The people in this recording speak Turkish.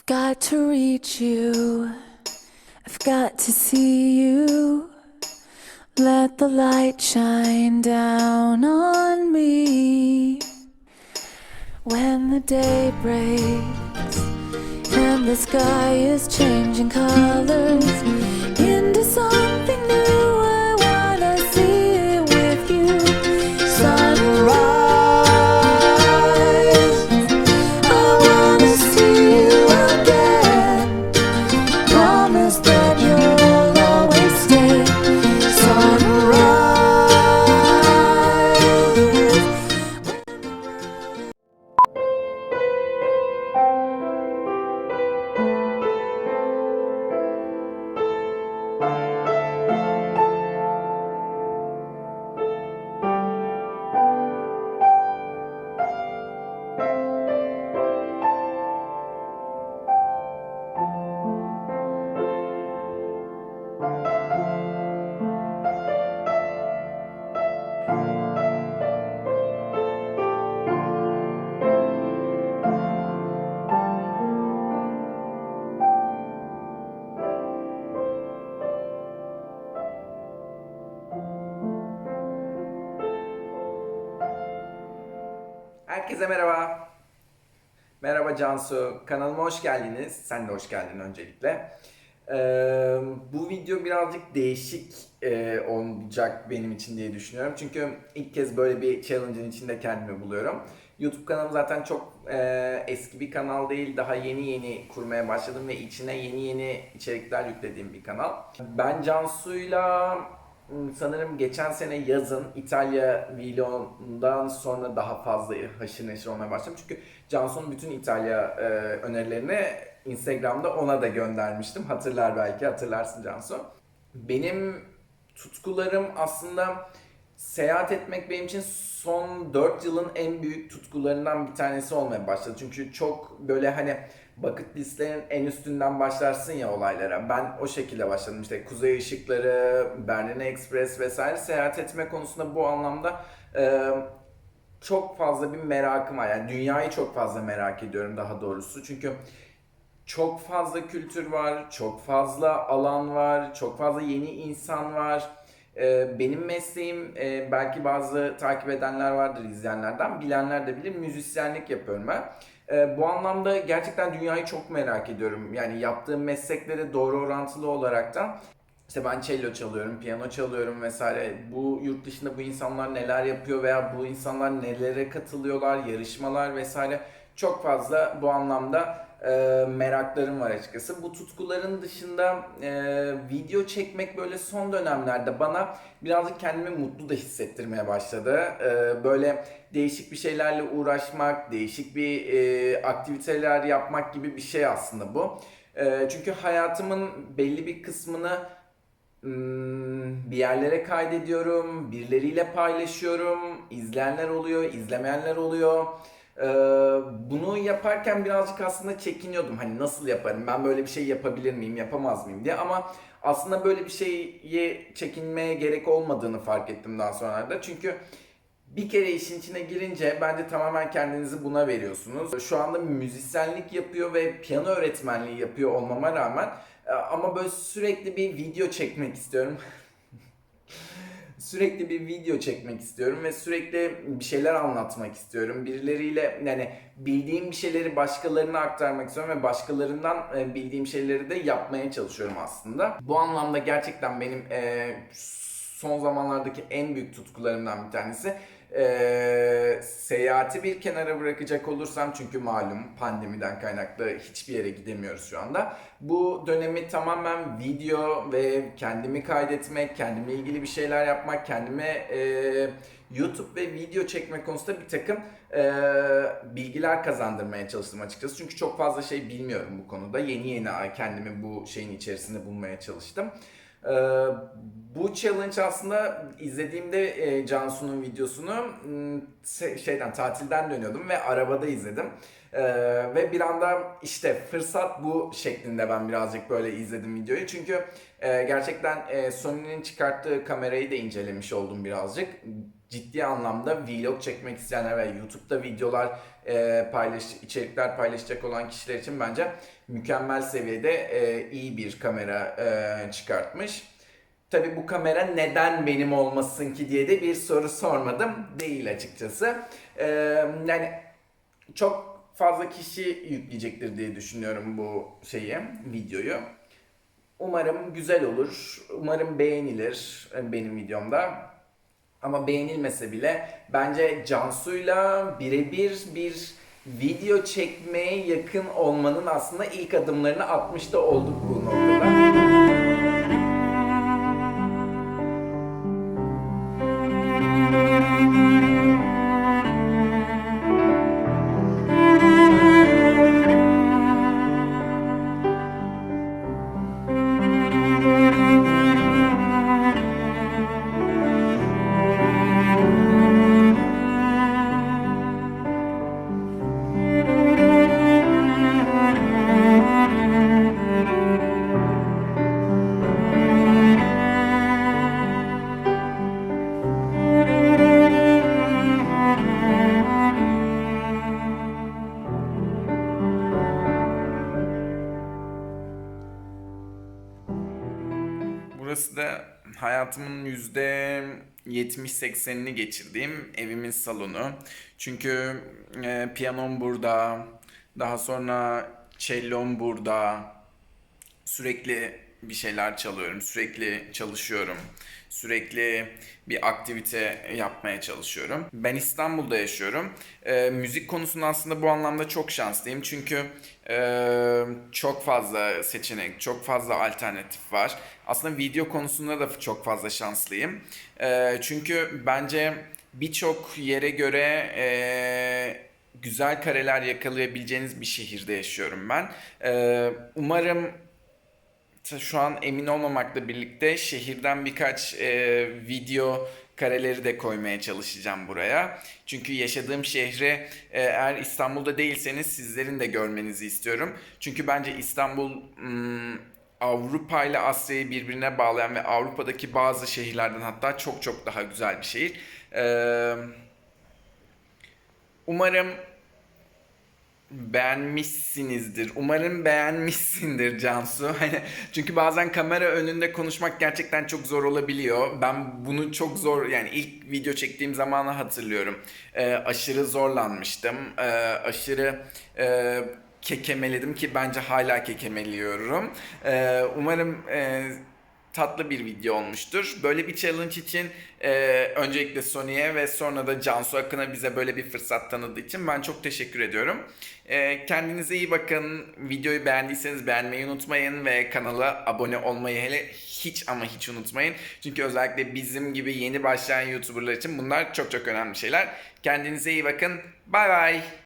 I've got to reach you. I've got to see you. Let the light shine down on me. When the day breaks and the sky is changing colors into something Herkese merhaba. Merhaba Cansu. Kanalıma hoş geldiniz. Sen de hoş geldin öncelikle. Ee, bu video birazcık değişik e, olacak benim için diye düşünüyorum. Çünkü ilk kez böyle bir challenge'ın içinde kendimi buluyorum. YouTube kanalım zaten çok e, eski bir kanal değil. Daha yeni yeni kurmaya başladım ve içine yeni yeni içerikler yüklediğim bir kanal. Ben Cansu'yla sanırım geçen sene yazın İtalya vlogundan sonra daha fazla haşır neşir olmaya başladım. Çünkü Cansu'nun bütün İtalya e, önerilerini Instagram'da ona da göndermiştim. Hatırlar belki, hatırlarsın Cansu. Benim tutkularım aslında seyahat etmek benim için son 4 yılın en büyük tutkularından bir tanesi olmaya başladı. Çünkü çok böyle hani bucket listlerin en üstünden başlarsın ya olaylara. Ben o şekilde başladım. İşte Kuzey Işıkları, Berlin Express vesaire seyahat etme konusunda bu anlamda e, çok fazla bir merakım var. Yani dünyayı çok fazla merak ediyorum daha doğrusu. Çünkü çok fazla kültür var, çok fazla alan var, çok fazla yeni insan var. Ee, Benim mesleğim e, belki bazı takip edenler vardır izleyenlerden, bilenler de bilir müzisyenlik yapıyorum ben. Ee, Bu anlamda gerçekten dünyayı çok merak ediyorum. Yani yaptığım mesleklere doğru orantılı olaraktan işte ben cello çalıyorum, piyano çalıyorum vesaire. Bu yurt dışında bu insanlar neler yapıyor veya bu insanlar nelere katılıyorlar, yarışmalar vesaire. Çok fazla bu anlamda e, meraklarım var açıkçası. Bu tutkuların dışında e, video çekmek böyle son dönemlerde bana birazcık kendimi mutlu da hissettirmeye başladı. E, böyle değişik bir şeylerle uğraşmak, değişik bir e, aktiviteler yapmak gibi bir şey aslında bu. E, çünkü hayatımın belli bir kısmını Hmm, bir yerlere kaydediyorum, birileriyle paylaşıyorum, izleyenler oluyor, izlemeyenler oluyor. Ee, bunu yaparken birazcık aslında çekiniyordum. Hani nasıl yaparım, ben böyle bir şey yapabilir miyim, yapamaz mıyım diye. Ama aslında böyle bir şeye çekinmeye gerek olmadığını fark ettim daha sonra Çünkü bir kere işin içine girince bence tamamen kendinizi buna veriyorsunuz. Şu anda müzisyenlik yapıyor ve piyano öğretmenliği yapıyor olmama rağmen e, ama böyle sürekli bir video çekmek istiyorum. sürekli bir video çekmek istiyorum ve sürekli bir şeyler anlatmak istiyorum. Birileriyle yani bildiğim bir şeyleri başkalarına aktarmak istiyorum ve başkalarından e, bildiğim şeyleri de yapmaya çalışıyorum aslında. Bu anlamda gerçekten benim e, son zamanlardaki en büyük tutkularımdan bir tanesi. Ee, seyahati bir kenara bırakacak olursam çünkü malum pandemiden kaynaklı hiçbir yere gidemiyoruz şu anda. Bu dönemi tamamen video ve kendimi kaydetmek, kendimle ilgili bir şeyler yapmak, kendime e, YouTube ve video çekme konusunda bir takım e, bilgiler kazandırmaya çalıştım açıkçası. Çünkü çok fazla şey bilmiyorum bu konuda. Yeni yeni kendimi bu şeyin içerisinde bulmaya çalıştım. Ee, bu challenge aslında izlediğimde e, Cansu'nun videosunu şeyden tatilden dönüyordum ve arabada izledim. Ee, ve bir anda işte fırsat bu şeklinde ben birazcık böyle izledim videoyu. Çünkü e, gerçekten e, Sony'nin çıkarttığı kamerayı da incelemiş oldum birazcık. ciddi anlamda vlog çekmek isteyenler ve YouTube'da videolar e, paylaş, içerikler paylaşacak olan kişiler için bence mükemmel seviyede e, iyi bir kamera e, çıkartmış. Tabii bu kamera neden benim olmasın ki diye de bir soru sormadım. Değil açıkçası. E, yani çok fazla kişi yükleyecektir diye düşünüyorum bu şeyi, videoyu. Umarım güzel olur. Umarım beğenilir benim videomda. Ama beğenilmese bile bence Cansu'yla birebir bir video çekmeye yakın olmanın aslında ilk adımlarını atmış da olduk bu noktada. Hayatımın yüzde 70-80'ini geçirdiğim evimin salonu. Çünkü e, piyanom burada, daha sonra cellom burada, sürekli bir şeyler çalıyorum, sürekli çalışıyorum, sürekli bir aktivite yapmaya çalışıyorum. Ben İstanbul'da yaşıyorum. Ee, müzik konusunda aslında bu anlamda çok şanslıyım çünkü e, çok fazla seçenek, çok fazla alternatif var. Aslında video konusunda da çok fazla şanslıyım. Ee, çünkü bence birçok yere göre e, güzel kareler yakalayabileceğiniz bir şehirde yaşıyorum ben. Ee, umarım şu an emin olmamakla birlikte şehirden birkaç e, video kareleri de koymaya çalışacağım buraya. Çünkü yaşadığım şehri e, eğer İstanbul'da değilseniz sizlerin de görmenizi istiyorum. Çünkü bence İstanbul hmm, Avrupa ile Asya'yı birbirine bağlayan ve Avrupa'daki bazı şehirlerden hatta çok çok daha güzel bir şehir. Ee, umarım beğenmişsinizdir. Umarım beğenmişsindir Cansu. Hani çünkü bazen kamera önünde konuşmak gerçekten çok zor olabiliyor. Ben bunu çok zor yani ilk video çektiğim zamanı hatırlıyorum. Ee, aşırı zorlanmıştım. Ee, aşırı e, kekemeledim ki bence hala kekemeliyorum. Ee, umarım e, tatlı bir video olmuştur. Böyle bir challenge için e, öncelikle Sony'e ve sonra da Cansu Akın'a bize böyle bir fırsat tanıdığı için ben çok teşekkür ediyorum. E, kendinize iyi bakın. Videoyu beğendiyseniz beğenmeyi unutmayın ve kanala abone olmayı hele hiç ama hiç unutmayın. Çünkü özellikle bizim gibi yeni başlayan YouTuber'lar için bunlar çok çok önemli şeyler. Kendinize iyi bakın. Bay bay.